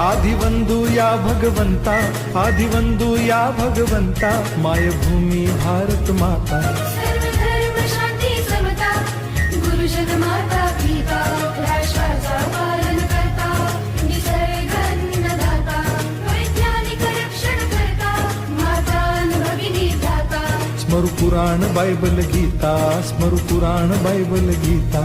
आदिवंदू या भगवंता आदिवंदू या भगवंता मायभूमी भारत माता। सर्वधर्म शांती समता गुरुजन माता पिता राष्ट्राचा पालन करता निसर्ग अन्नदाता वैज्ञानिक रक्षण करता माता भगिनी दाता स्मरु पुराण बायबल गीता स्मरु पुराण बायबल गीता।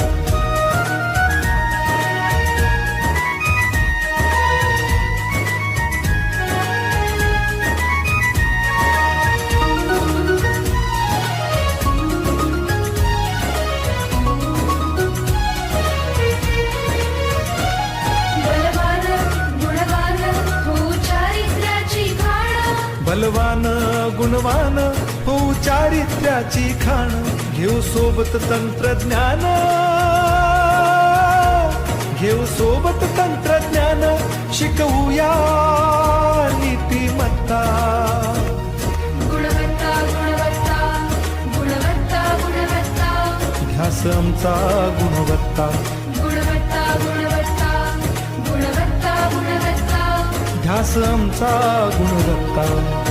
बलवान गुणवान हो चारित्र्याची खाण घेऊ सोबत तंत्रज्ञान. घेऊ सोबत तंत्रज्ञान शिकवूया नीतिमत्ता. गुणवत्ता गुणवत्ता गुणवत्ता गुणवत्ता. ध्यास आमचा गुणवत्ता गुणवत्ता. ध्यास आमचा गुणवत्ता.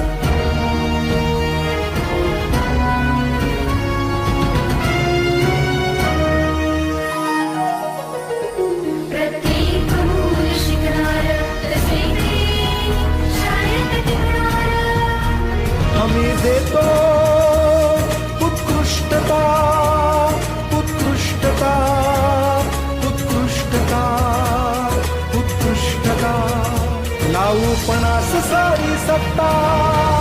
सारी सत्ता